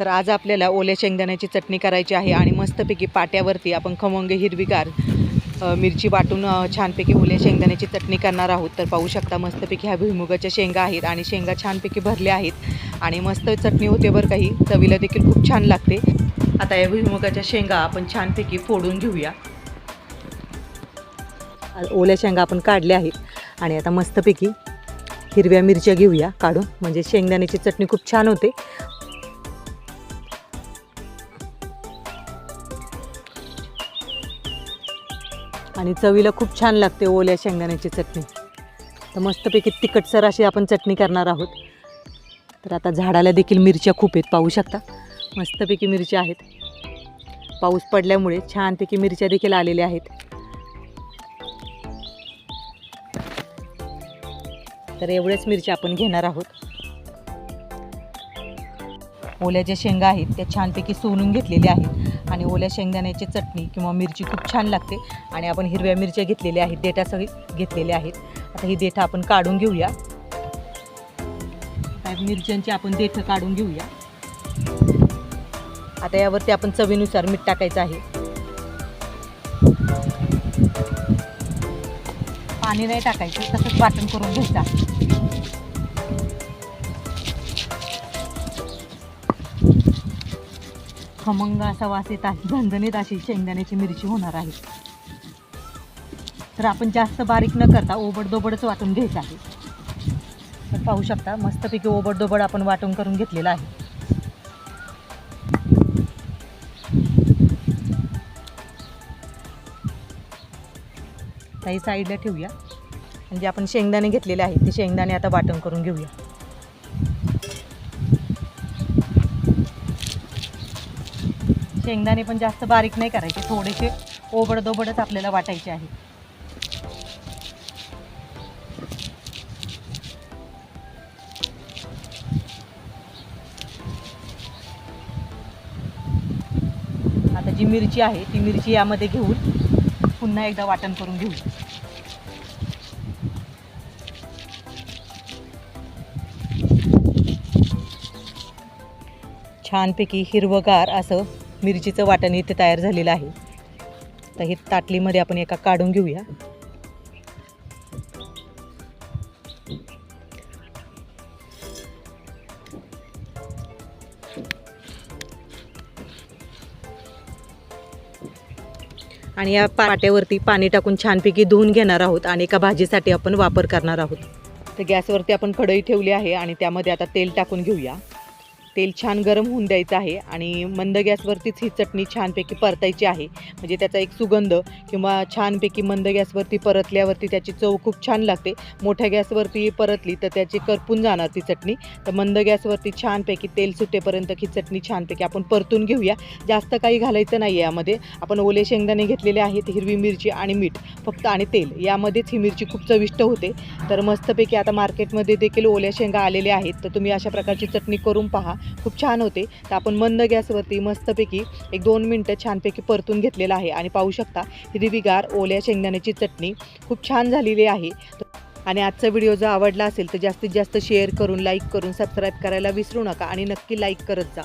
तर आज आपल्याला ओल्या शेंगदाण्याची चटणी करायची आहे आणि मस्तपैकी पाट्यावरती आपण खमंग हिरवीगार मिरची वाटून छानपैकी ओल्या शेंगदाण्याची चटणी करणार आहोत. तर पाहू शकता मस्तपैकी ह्या भुईमुगाच्या शेंगा आहेत आणि शेंगा छानपैकी भरल्या आहेत आणि मस्त चटणी होते बरं काही चवीला देखील खूप छान लागते. आता या भुईमुगाच्या शेंगा आपण छानपैकी फोडून घेऊया. ओल्या शेंगा आपण काढल्या आहेत आणि आता मस्तपैकी हिरव्या मिरच्या घेऊया काढून. म्हणजे शेंगदाण्याची चटणी खूप छान होते. आणि चवीला खूप छान लागते ओल्या शेंगदाण्याची चटणी. तर मस्तपैकी तिखटसर अशी आपण चटणी करणार आहोत. तर आता झाडाला देखील मिरच्या खूप आहेत पाहू शकता. मस्तपैकी मिरच्या आहेत. पाऊस पडल्यामुळे छानपैकी मिरच्या देखील आलेल्या आहेत. तर एवढ्याच मिरच्या आपण घेणार आहोत. ओल्या ज्या शेंगा आहेत त्या छानपैकी सोलून घेतलेल्या आहेत. आणि ओल्या शेंगदाण्याची चटणी किंवा मिरची खूप छान लागते. आणि आपण हिरव्या मिरच्या घेतलेल्या आहेत देठा सगळी घेतलेल्या आहेत. आता ही देठं आपण काढून घेऊया. मिरच्यांची आपण देठं काढून घेऊया. आता यावरती आपण चवीनुसार मीठ टाकायचं आहे. पाणी नाही टाकायचं तसंच वाटण करून घ्यायचं खमंग असा वास येत आहे. झणझणीत अशी शेंगदाण्याची मिरची होणार आहे. तर आपण जास्त बारीक न करता ओबडदोबडच वाटून घ्यायचं आहे. तर पाहू शकता मस्तपैकी ओबडदोबड आपण वाटून करून घेतलेलं आहे. काही साईडला ठेवूया. म्हणजे आपण शेंगदाणे घेतलेले आहेत ते शेंगदाणे आता वाटण करून घेऊया. शेंगदाणे पण जास्त बारीक नाही करायचे थोडेसे ओबडदोबडच आपल्याला वाटायचे आहे. आता जी मिरची आहे ती मिरची यामध्ये घेऊन पुन्हा एकदा वाटण करून घेऊ. छानपैकी हिरवगार असं मिरचीचं वाटण इथे तयार झालेलं आहे. तर हे ताटलीमध्ये आपण एका काढून घेऊया. आणि या पाट्यावरती पाणी टाकून छानपैकी धुवून घेणार आहोत आणि एका भाजीसाठी आपण वापर करणार आहोत. तर गॅसवरती आपण कढई ठेवली आहे आणि त्यामध्ये आता तेल टाकून घेऊया. तेल छान गरम होऊन द्यायचं आहे आणि मंद गॅसवरतीच ही चटणी छानपैकी परतायची आहे. म्हणजे त्याचा एक सुगंध किंवा छानपैकी मंद गॅसवरती परतल्यावरती त्याची चव खूप छान लागते. मोठ्या गॅसवरती परतली तर त्याची करपून जाणार ती चटणी. तर मंद गॅसवरती छानपैकी तेल सुटेपर्यंत ही चटणी छानपैकी आपण परतून घेऊया. जास्त काही घालायचं नाही यामध्ये. आपण ओले शेंगदाणे घेतलेले आहेत हिरवी मिरची आणि मीठ फक्त आणि तेल. यामध्येच ही मिरची खूप चविष्ट होते. तर मस्तपैकी आता मार्केटमध्ये देखील ओल्या शेंगा आलेल्या आहेत. तर तुम्ही अशा प्रकारची चटणी करून पहा. खूप छान होते. तर आपण मंद गॅसवरती मस्तपैकी एक दोन मिनटं छानपैकी परतून घेतलेलं आहे. आणि पाहू शकता हिरवीगार ओल्या शेंगदाण्याची चटणी खूप छान झालेली आहे. आणि आजचा व्हिडिओ जर आवडला असेल तर जास्तीत जास्त शेअर करून लाईक करून सबस्क्राईब करायला विसरू नका. आणि नक्की लाईक करत जा.